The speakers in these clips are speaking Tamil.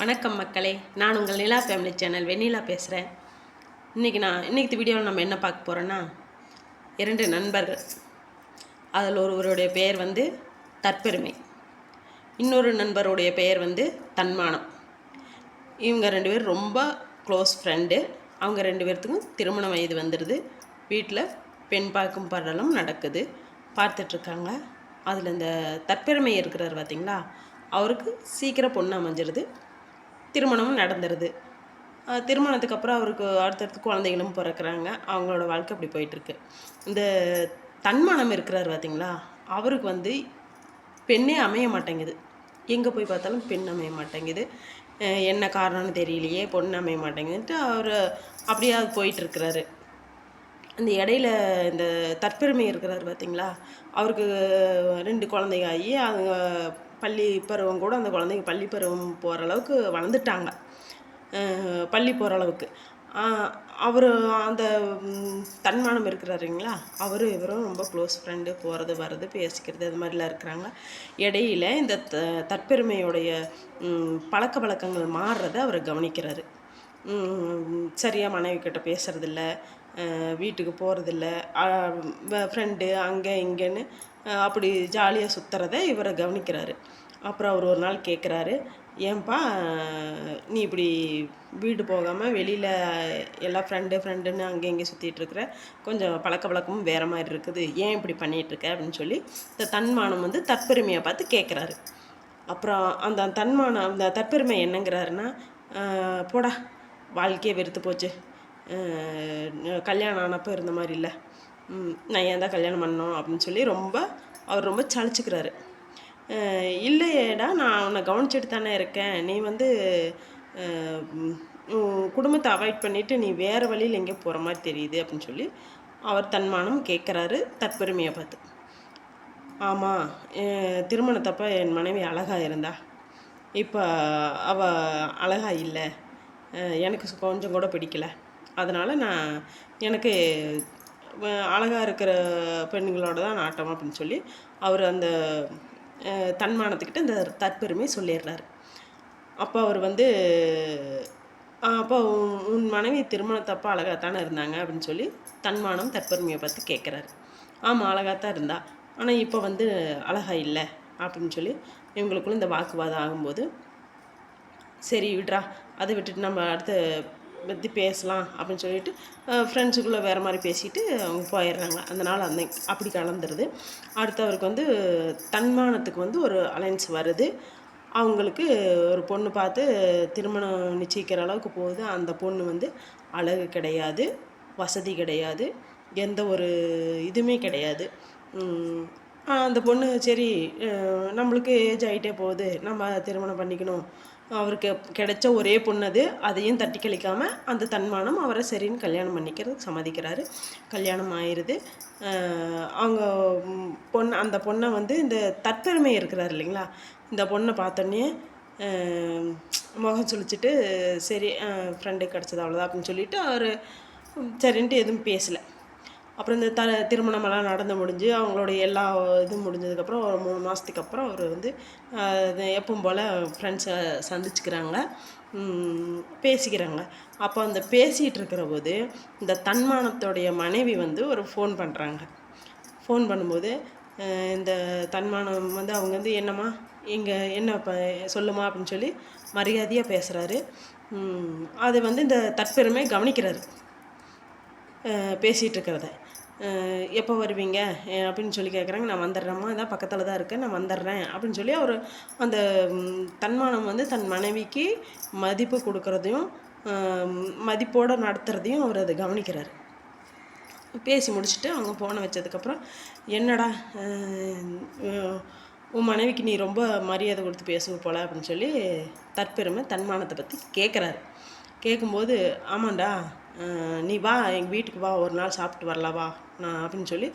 வணக்கம் மக்களே நான் உங்கள் நிலா ஃபேமிலி சேனல் வெண்ணிலா பேசுகிறேன் இன்றைக்கி நான் இன்றைக்கி வீடியோவில் நம்ம என்ன பார்க்க போகிறோன்னா இரண்டு நண்பர்கள். அதில் ஒருவருடைய பெயர் வந்து தற்பெருமை. இன்னொரு நண்பருடைய பெயர் வந்து தன்மானம். இவங்க ரெண்டு பேரும் ரொம்ப க்ளோஸ் ஃப்ரெண்டு அவங்க ரெண்டு பேர்த்துக்கும் திருமண வயது வந்துடுது வீட்டில் பெண் பார்க்கும் படலும் நடக்குது. பார்த்துட்ருக்காங்க அதில் இந்த தற்பெருமை இருக்கிறார் பார்த்தீங்களா அவருக்கு சீக்கிரம் பொண்ணு அமைஞ்சிருது. திருமணமும் நடந்துருது. திருமணத்துக்கு அப்புறம் அவருக்கு அடுத்தடுத்து குழந்தைகளும் பிறக்கிறாங்க. அவங்களோட வாழ்க்கை அப்படி போயிட்டுருக்கு. இந்த தன்மானம் இருக்கிறார் பார்த்தீங்களா அவருக்கு வந்து பெண்ணே அமைய மாட்டேங்குது. எங்கே போய் பார்த்தாலும் பெண் அமைய மாட்டேங்குது. என்ன காரணம்னு தெரியலையே பொண்ணு அமைய மாட்டேங்குதுன்ட்டு அவர் அப்படியே போயிட்டுருக்கிறாரு. இந்த இடையில இந்த தற்பெருமை இருக்கிறார் பார்த்தீங்களா அவருக்கு ரெண்டு குழந்தைங்க ஆகி அவங்க பள்ளி பருவம் கூட அந்த குழந்தைங்க பள்ளி பருவம் போகிற அளவுக்கு வளர்ந்துட்டாங்க. பள்ளி போகிற அளவுக்கு. அவர் அந்த தன்மானம் இருக்கிறாருங்களா அவரும் இவரும் ரொம்ப க்ளோஸ் ஃப்ரெண்டு போகிறது வர்றது பேசிக்கிறது அது மாதிரிலாம் இருக்கிறாங்க. இடையில இந்த த தற்பெருமையுடைய பழக்க வழக்கங்கள் மாறுறதை அவர் கவனிக்கிறாரு. சரியாக மனைவி கிட்ட பேசுறதில்ல. வீட்டுக்கு போகிறதில்ல ஃப்ரெண்டு அங்கே இங்கேன்னு அப்படி ஜாலியாக சுற்றுறத இவரை கவனிக்கிறாரு. அப்புறம் அவர் ஒரு நாள் கேட்குறாரு ஏன்பா நீ இப்படி வீடு போகாமல் வெளியில் எல்லா ஃப்ரெண்டு ஃப்ரெண்டுன்னு அங்கே இங்கே சுற்றிட்டுருக்குற கொஞ்சம் பழக்க வழக்கமும் வேறு மாதிரி இருக்குது. ஏன் இப்படி பண்ணிகிட்ருக்க இருக்க? அப்படின்னு சொல்லி இந்த தன்மானம் வந்து தற்பெருமையை பார்த்து கேட்குறாரு அப்புறம் அந்த தன்மானம் அந்த தற்பெருமை என்னங்கிறாருன்னா போடா வாழ்க்கையே வெறுத்து போச்சு. கல்யாணம் ஆனப்போ இருந்த மாதிரி இல்லை. நான் ஏன் தான் கல்யாணம் பண்ணோம் அப்படின்னு சொல்லி ரொம்ப அவர் ரொம்ப சளிச்சுக்கிறாரு இல்லையேடா நான் உன்னை கவனிச்சுட்டு தானே இருக்கேன். நீ வந்து குடும்பத்தை அவாய்ட் பண்ணிவிட்டு நீ வேறு வழியில் எங்கேயோ போகிற மாதிரி தெரியுது அப்படின்னு சொல்லி அவர் தன்மானம் கேட்குறாரு தற்பெருமையை பார்த்து. ஆமாம் திருமணத்தப்போ என் மனைவி அழகாக இருந்தா. இப்போ அவள் அழகா இல்லை. எனக்கு கொஞ்சம் கூட பிடிக்கல. அதனால் நான் எனக்கு அழகாக இருக்கிற பெண்களோட தான் நாட்டம் அப்படின்னு சொல்லி அவர் அந்த தன்மானத்துக்கிட்ட இந்த தற்பெருமை சொல்லிடுறாரு. அப்போ அவர் வந்து அப்போ உன் உன் மனைவி திருமணத்தப்போ அழகாக தானே இருந்தாங்க அப்படின்னு சொல்லி தன்மானம் தற்பெருமையை பார்த்து கேட்குறாரு. ஆமாம் அழகாக தான் இருந்தா. ஆனால் இப்போ வந்து அழகாக இல்லை அப்படின்னு சொல்லி இவங்களுக்குள்ள இந்த வாக்குவாதம் ஆகும்போது சரி விட்றா. அதை விட்டுட்டு நம்ம அடுத்த பற்றி பேசலாம் அப்படின்னு சொல்லிட்டு ஃப்ரெண்ட்ஸுக்குள்ளே வேறு மாதிரி பேசிட்டு அவங்க போயிடுறாங்க. அந்த நாள் அந்த அப்படி கலந்துருது. அடுத்து அவருக்கு வந்து தன்மானத்துக்கு வந்து ஒரு அலைன்ஸ் வருது. அவங்களுக்கு ஒரு பொண்ணு பார்த்து திருமணம் நிச்சயிக்கிற அளவுக்கு போகுது. அந்த பொண்ணு வந்து அழகு கிடையாது வசதி கிடையாது எந்த ஒரு இதுவுமே கிடையாது. அந்த பொண்ணு சரி நம்மளுக்கு ஏஜ் ஆகிட்டே போகுது. நம்ம திருமணம் பண்ணிக்கணும். அவருக்கு கிடைச்ச ஒரே பொண்ணு அது அதையும் தட்டி கழிக்காமல் அந்த தன்மானம் அவரை சரின்னு கல்யாணம் பண்ணிக்கிறதுக்கு சம்மதிக்கிறாரு. கல்யாணம் ஆயிடுது அவங்க பொண்ணு அந்த பொண்ணை வந்து இந்த தற்பெருமை இருக்கிறார் இல்லைங்களா? இந்த பொண்ணை பார்த்தோன்னே முகம் சுழிச்சிட்டு சரி ஃப்ரெண்டு கிடச்சது அவ்வளோதான் அப்படின்னு சொல்லிட்டு அவர் சரின்ட்டு எதுவும் பேசலை. அப்புறம் இந்த த திருமணமெல்லாம் நடந்து முடிஞ்சு அவங்களுடைய எல்லா இதுவும் முடிஞ்சதுக்கப்புறம் ஒரு மூணு மாதத்துக்கு அப்புறம் அவர் வந்து எப்பவும் போல் ஃப்ரெண்ட்ஸை சந்திச்சுக்கிறாங்க. பேசிக்கிறாங்க. அப்போ அந்த பேசிகிட்டு இருக்கிற போது இந்த தன்மானத்தோடைய மனைவி வந்து ஒரு ஃபோன் பண்ணுறாங்க ஃபோன் பண்ணும்போது இந்த தன்மானம் வந்து அவங்க வந்து என்னம்மா இங்கே என்ன இப்போ சொல்லுமா? அப்படின்னு சொல்லி மரியாதையாக பேசுகிறாரு அதை வந்து இந்த தற்பெருமை கவனிக்கிறாரு. பேசிகிட்டு இருக்கிறத. எப்போ வருவீங்க? அப்படின்னு சொல்லி கேட்குறாங்க நான் வந்துடுறேம்மா. இதான் பக்கத்தில் தான் இருக்கேன் நான் வந்துடுறேன். அப்படின்னு சொல்லி அவர் அந்த தன்மானம் வந்து தன் மனைவிக்கு மதிப்பு கொடுக்கறதையும் மதிப்போடு நடத்துகிறதையும் அவர் அதை கவனிக்கிறார். பேசி முடிச்சுட்டு அவங்க ஃபோனை வச்சதுக்கப்புறம் என்னடா உன் மனைவிக்கு நீ ரொம்ப மரியாதை கொடுத்து பேசுவ போல அப்படின்னு சொல்லி தற்பெருமை தன்மானத்தை பற்றி கேட்குறாரு கேட்கும்போது ஆமாண்டா நீ வா எங்கள் வீட்டுக்கு வா ஒரு நாள் சாப்பிட்டு வரலாம் வா நான் அப்படின்னு சொல்லி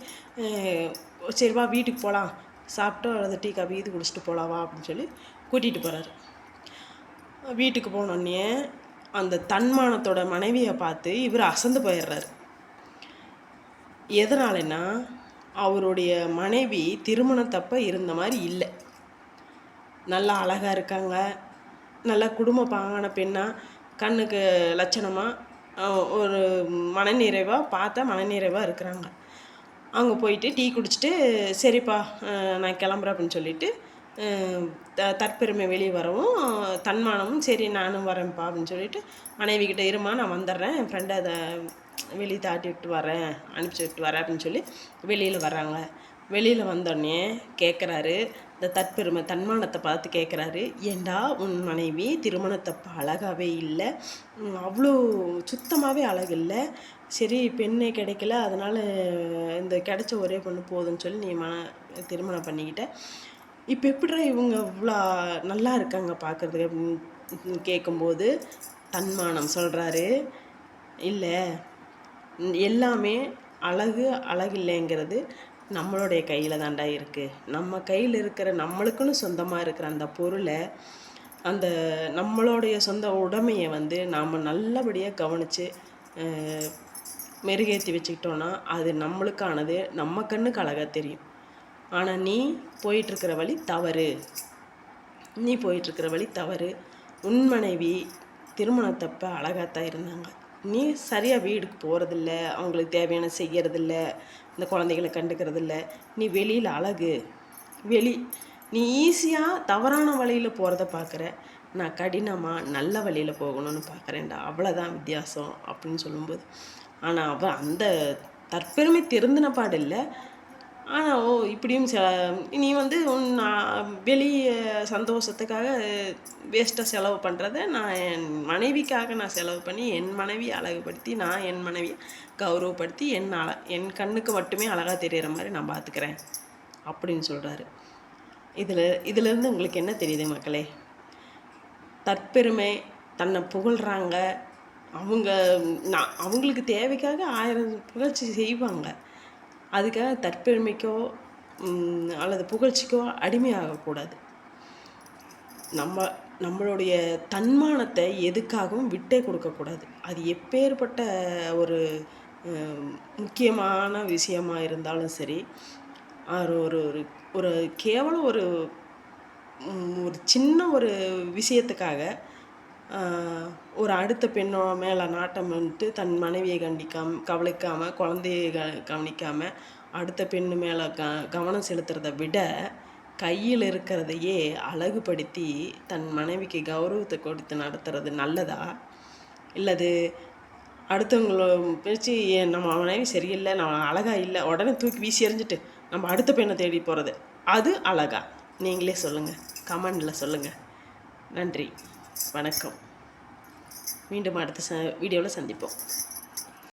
சரி வா வீட்டுக்கு போகலாம் சாப்பிட்டு அல்லது டீ காபி இது குடிச்சிட்டு போகலாம் வா அப்படின்னு சொல்லி கூட்டிகிட்டு போகிறாரு வீட்டுக்கு போனோடனே அந்த தன்மானத்தோட மனைவியை பார்த்து இவர் அசந்து போயிடுறாரு. எதனாலன்னா அவருடைய மனைவி திருமணத்தப்ப இருந்த மாதிரி இல்லை. நல்லா அழகாக இருக்காங்க நல்ல குடும்ப பாங்கான பெண்ணாக கண்ணுக்கு லட்சணமாக ஒரு மனநிறைவாக பார்த்தா மனநிறைவாக இருக்கிறாங்க. அங்கே போயிட்டு டீ குடிச்சிட்டு சரிப்பா நான் கிளம்புறேன் அப்படின்னு சொல்லிட்டு த தற்பெருமை வெளியே வரவும் தன்மானமும் சரி நானும் வரேன்ப்பா அப்படின்னு சொல்லிட்டு மனைவிக்கிட்ட இருமா நான் வந்துடுறேன் என் ஃப்ரெண்டை அதை வெளியே தாட்டி விட்டு வரேன் அனுப்பிச்சி விட்டு வரேன் அப்படின்னு சொல்லி வெளியில் வர்றாங்க. வெளியில் வந்தோடனே கேட்குறாரு இந்த தற்பெருமை தன்மானத்தை பார்த்து கேட்குறாரு ஏண்டா உன் மனைவி திருமணத்தப்ப அழகாகவே இல்லை? அவ்வளோ சுத்தமாகவே அழகு இல்லை. சரி பெண்ணே கிடைக்கல. அதனால் இந்த கிடைச்ச ஒரே பொண்ணு போதும்னு சொல்லி நீ மன திருமணம் பண்ணிக்கிட்ட. இப்போ எப்படிடா இவங்க இவ்வளோ நல்லா இருக்காங்க பார்க்குறதுக்கு அப்படின்னு கேட்கும்போது தன்மானம் சொல்கிறாரு இல்லை எல்லாமே அழகு அழகில்லைங்கிறது நம்மளுடைய கையில் தாண்டா இருக்குது நம்ம கையில் இருக்கிற நம்மளுக்குன்னு சொந்தமாக இருக்கிற அந்த பொருளை அந்த நம்மளுடைய சொந்த உடமையை வந்து நாம் நல்லபடியாக கவனித்து மெருகேற்றி வச்சுக்கிட்டோன்னா அது நம்மளுக்கானது நம்ம கண்ணுக்கு அழகாக தெரியும். ஆனால் நீ போயிட்டுருக்கிற வழி தவறு. நீ போயிட்டுருக்கிற வழி தவறு. உன் மனைவி திருமணத்தப்ப அழகாத்தான் இருந்தாங்க. நீ சரியாக வீடுக்கு போகிறதில்ல அவங்களுக்கு தேவையான செய்கிறதில்ல இந்த குழந்தைகளை கண்டுக்கிறதில்ல. நீ வெளியில் அழகு. வெளி நீ ஈஸியாக தவறான வழியில் போகிறத பார்க்குற நான் கடினமாக நல்ல வழியில் போகணும்னு பார்க்குறேன்டா அவ்வளோதான் வித்தியாசம் அப்படின்னு சொல்லும்போது. ஆனால் அவள் அந்த தற்பெருமை திருந்தின பாடு இல்லை. ஆனால் ஓ இப்படியும் செ நீ வந்து உன் நான் வெளியே சந்தோஷத்துக்காக வேஸ்ட்டாக செலவு பண்ணுறத நான் என் மனைவிக்காக நான் செலவு பண்ணி என் மனைவியை அழகுபடுத்தி நான் என் மனைவியை கௌரவப்படுத்தி என் அழ என் கண்ணுக்கு மட்டுமே அழகாக தெரியிற மாதிரி நான் பார்த்துக்கிறேன் அப்படின்னு சொல்கிறாரு இதில் இதிலேருந்து உங்களுக்கு என்ன தெரியுது மக்களே? தற்பெருமை தன்னை புகழ்கிறாங்க அவங்க நான் அவங்களுக்கு தேவைக்காக ஆயிரம் புகழ்ச்சி செய்வாங்க. அதுக்காக தற்பெருமைக்கோ அல்லது புகழ்ச்சிக்கோ அடிமையாகக்கூடாது. நம்ம நம்மளுடைய தன்மானத்தை எதுக்காகவும் விட்டே கொடுக்கக்கூடாது. அது எப்பேற்பட்ட ஒரு முக்கியமான விஷயமா இருந்தாலும் சரி ஒரு ஒரு ஒரு ஒரு கேவலம் ஒரு ஒரு சின்ன ஒரு விஷயத்துக்காக ஒரு அடுத்த பெண்ணோ மேலே நாட்டம் வந்துட்டு தன் மனைவியை கண்டிக்காம கவனிக்காமல் குழந்தைய க கவனிக்காமல் அடுத்த பெண்ணு மேலே க கவனம் செலுத்துறத விட கையில் இருக்கிறதையே அழகுபடுத்தி தன் மனைவிக்கு கௌரவத்தை கொடுத்து நடத்துறது நல்லதா? இல்லது அடுத்தவங்கள பேச்சு "ஏன் நம்ம மனைவி சரியில்லை நம்ம அழகாக இல்லை உடனே தூக்கி வீசி எறிஞ்சிட்டு நம்ம அடுத்த பெண்ணை தேடி போகிறது அது அழகா. நீங்களே சொல்லுங்கள் கமெண்டில் சொல்லுங்கள் நன்றி. வணக்கம். மீண்டும் அடுத்த ச வீடியோவில் சந்திப்போம்.